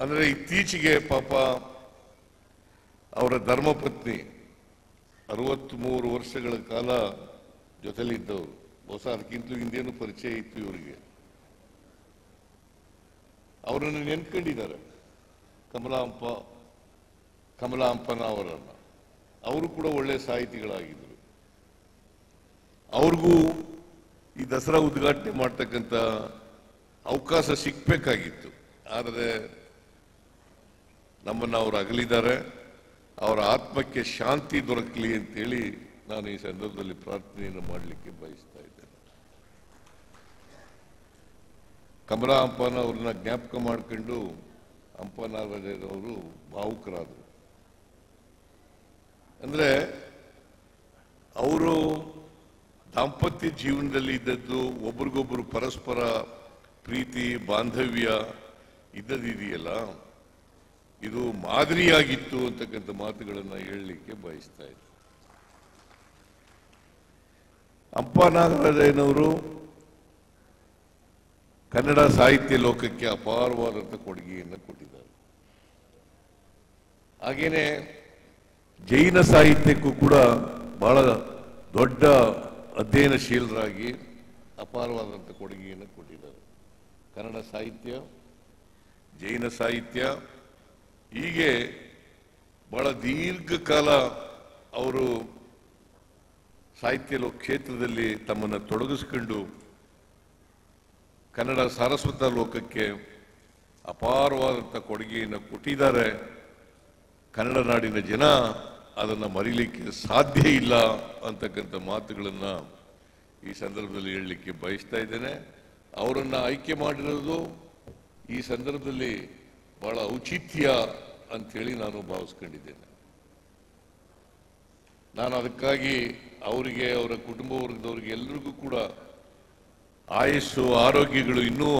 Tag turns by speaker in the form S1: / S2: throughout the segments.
S1: ಅಂದ್ರೆ ಇತ್ತೀಚೆಗೆ ಪಾಪ ಅವರ ಧರ್ಮಪತ್ನಿ ಅರವತ್ಮೂರು ವರ್ಷಗಳ ಕಾಲ ಜೊತೆಲಿದ್ದವರು. ಹೊಸ ಅದಕ್ಕಿಂತಲೂ ಹಿಂದೇನು ಪರಿಚಯ ಇತ್ತು ಇವರಿಗೆ. ಅವರನ್ನು ನೆನ್ಕೊಂಡಿದ್ದಾರೆ. ಕಮಲಾಂಪ ಕಮಲಾಂಪನ ಅವರನ್ನು ಅವರು ಕೂಡ ಒಳ್ಳೆ ಸಾಹಿತಿಗಳಾಗಿದ್ದರು. ಅವ್ರಿಗೂ ಈ ದಸರಾ ಉದ್ಘಾಟನೆ ಮಾಡ್ತಕ್ಕಂಥ ಅವಕಾಶ ಸಿಕ್ಬೇಕಾಗಿತ್ತು. ಆದರೆ ನಮ್ಮನ್ನು ಅವರು ಅಗಲಿದ್ದಾರೆ, ಅವರ ಆತ್ಮಕ್ಕೆ ಶಾಂತಿ ದೊರಕಲಿ ಅಂತೇಳಿ ನಾನು ಈ ಸಂದರ್ಭದಲ್ಲಿ ಪ್ರಾರ್ಥನೆಯನ್ನು ಮಾಡಲಿಕ್ಕೆ ಬಯಸ್ತಾ ಇದ್ದೇನೆ. ಕಮಲಾ ಅಂಪನವ್ರನ್ನ ಜ್ಞಾಪಕ ಮಾಡಿಕೊಂಡು ಅಂಪನಾರಾಯಣವರು ಭಾವುಕರಾದರು. ಅಂದರೆ ಅವರು ದಾಂಪತ್ಯ ಜೀವನದಲ್ಲಿ ಇದ್ದದ್ದು ಒಬ್ರಿಗೊಬ್ರು ಪರಸ್ಪರ ಪ್ರೀತಿ, ಬಾಂಧವ್ಯ ಇದ್ದದಿದೆಯಲ್ಲ ಇದು ಮಾದರಿಯಾಗಿತ್ತು ಅಂತಕ್ಕಂಥ ಮಾತುಗಳನ್ನು ಹೇಳಲಿಕ್ಕೆ ಬಯಸ್ತಾ ಇದ್ದೆ. ಅಪ್ಪ ನಾಗರಾಜಯ್ಯನವರು ಕನ್ನಡ ಸಾಹಿತ್ಯ ಲೋಕಕ್ಕೆ ಅಪಾರವಾದಂಥ ಕೊಡುಗೆಯನ್ನು ಕೊಟ್ಟಿದ್ದಾರೆ. ಹಾಗೆಯೇ ಜೈನ ಸಾಹಿತ್ಯಕ್ಕೂ ಕೂಡ ಬಹಳ ದೊಡ್ಡ ಅಧ್ಯಯನಶೀಲರಾಗಿ ಅಪಾರವಾದಂಥ ಕೊಡುಗೆಯನ್ನು ಕೊಟ್ಟಿದ್ದಾರೆ. ಕನ್ನಡ ಸಾಹಿತ್ಯ, ಜೈನ ಸಾಹಿತ್ಯ ಹೀಗೆ ಬಹಳ ದೀರ್ಘಕಾಲ ಅವರು ಸಾಹಿತ್ಯ ಲೋಕ ಕ್ಷೇತ್ರದಲ್ಲಿ ತಮ್ಮನ್ನು ತೊಡಗಿಸ್ಕೊಂಡು ಕನ್ನಡ ಸಾರಸ್ವತ ಲೋಕಕ್ಕೆ ಅಪಾರವಾದಂಥ ಕೊಡುಗೆಯನ್ನು ಕೊಟ್ಟಿದ್ದಾರೆ. ಕನ್ನಡ ನಾಡಿನ ಜನ ಅದನ್ನು ಮರೀಲಿಕ್ಕೆ ಸಾಧ್ಯ ಇಲ್ಲ ಅಂತಕ್ಕಂಥ ಮಾತುಗಳನ್ನು ಈ ಸಂದರ್ಭದಲ್ಲಿ ಹೇಳಲಿಕ್ಕೆ ಬಯಸ್ತಾ ಇದ್ದೇನೆ. ಅವರನ್ನು ಆಯ್ಕೆ ಮಾಡಿರೋದು ಈ ಸಂದರ್ಭದಲ್ಲಿ ಬಹಳ ಔಚಿತ್ಯ ಅಂತೇಳಿ ನಾನು ಭಾವಿಸ್ಕೊಂಡಿದ್ದೇನೆ. ನಾನು ಅದಕ್ಕಾಗಿ ಅವರಿಗೆ, ಅವರ ಕುಟುಂಬ ವರ್ಗದವ್ರಿಗೆ ಎಲ್ಲರಿಗೂ ಕೂಡ ಆಯಸ್ಸು, ಆರೋಗ್ಯಗಳು ಇನ್ನೂ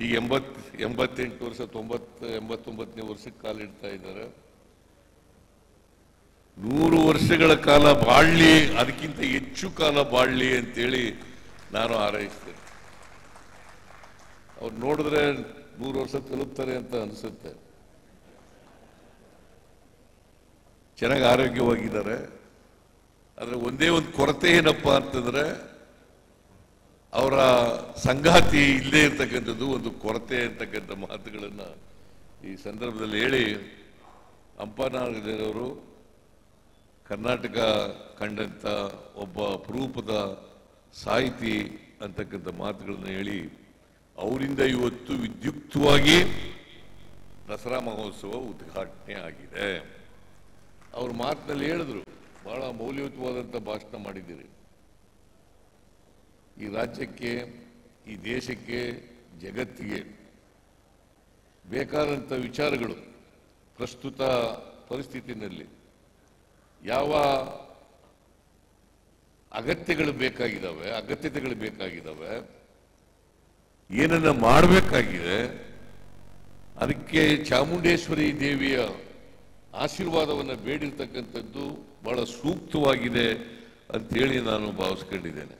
S1: ಈ ಎಂಬತ್, ಎಂಬತ್ತೆಂಟು ವರ್ಷ, ತೊಂಬತ್ತು, ಎಂಬತ್ತೊಂಬತ್ತನೇ ವರ್ಷಕ್ಕೆ ಕಾಲಿಡ್ತಾ ಇದ್ದಾರೆ. ನೂರು ವರ್ಷಗಳ ಕಾಲ ಬಾಳ್ಲಿ, ಅದಕ್ಕಿಂತ ಹೆಚ್ಚು ಕಾಲ ಬಾಳ್ಲಿ ಅಂತೇಳಿ ನಾನು ಹಾರೈಸ್ತೇನೆ. ಅವ್ರು ನೋಡಿದ್ರೆ ನೂರು ವರ್ಷ ತಲುಪ್ತಾರೆ ಅಂತ ಅನಿಸುತ್ತೆ. ಚೆನ್ನಾಗಿ ಆರೋಗ್ಯವಾಗಿದ್ದಾರೆ. ಆದರೆ ಒಂದೇ ಒಂದು ಕೊರತೆ ಏನಪ್ಪ ಅಂತಂದರೆ, ಅವರ ಸಂಗಾತಿ ಇಲ್ಲದೆ ಇರ್ತಕ್ಕಂಥದ್ದು ಒಂದು ಕೊರತೆ ಅಂತಕ್ಕಂಥ ಮಾತುಗಳನ್ನು ಈ ಸಂದರ್ಭದಲ್ಲಿ ಹೇಳಿ ಅಂಪನಾಗದೇರವರು ಕರ್ನಾಟಕ ಕಂಡಂತ ಒಬ್ಬ ಅಪರೂಪದ ಸಾಹಿತಿ ಅಂತಕ್ಕಂಥ ಮಾತುಗಳನ್ನು ಹೇಳಿ ಅವರಿಂದ ಇವತ್ತು ವಿದ್ಯುಕ್ತವಾಗಿ ದಸರಾ ಮಹೋತ್ಸವ ಉದ್ಘಾಟನೆ ಆಗಿದೆ. ಅವ್ರ ಮಾತಿನಲ್ಲಿ ಹೇಳಿದ್ರು, ಬಹಳ ಮೌಲ್ಯಯುತವಾದಂಥ ಭಾಷಣ ಮಾಡಿದ್ದೀರಿ. ಈ ರಾಜ್ಯಕ್ಕೆ, ಈ ದೇಶಕ್ಕೆ, ಜಗತ್ತಿಗೆ ಬೇಕಾದಂಥ ವಿಚಾರಗಳು ಪ್ರಸ್ತುತ ಪರಿಸ್ಥಿತಿನಲ್ಲಿ ಯಾವ ಅಗತ್ಯಗಳು ಬೇಕಾಗಿದ್ದಾವೆ, ಅಗತ್ಯತೆಗಳು ಬೇಕಾಗಿದ್ದಾವೆ ಏನನ್ನ ಮಾಡಬೇಕಾಗಿದೆ ಅದಕ್ಕೆ ಚಾಮುಂಡೇಶ್ವರಿ ದೇವಿಯ ಆಶೀರ್ವಾದವನ್ನು ಬೇಡಿರ್ತಕ್ಕಂಥದ್ದು ಬಹಳ ಸೂಕ್ತವಾಗಿದೆ ಅಂತೇಳಿ ನಾನು ಭಾವಿಸ್ಕೊಂಡಿದ್ದೇನೆ.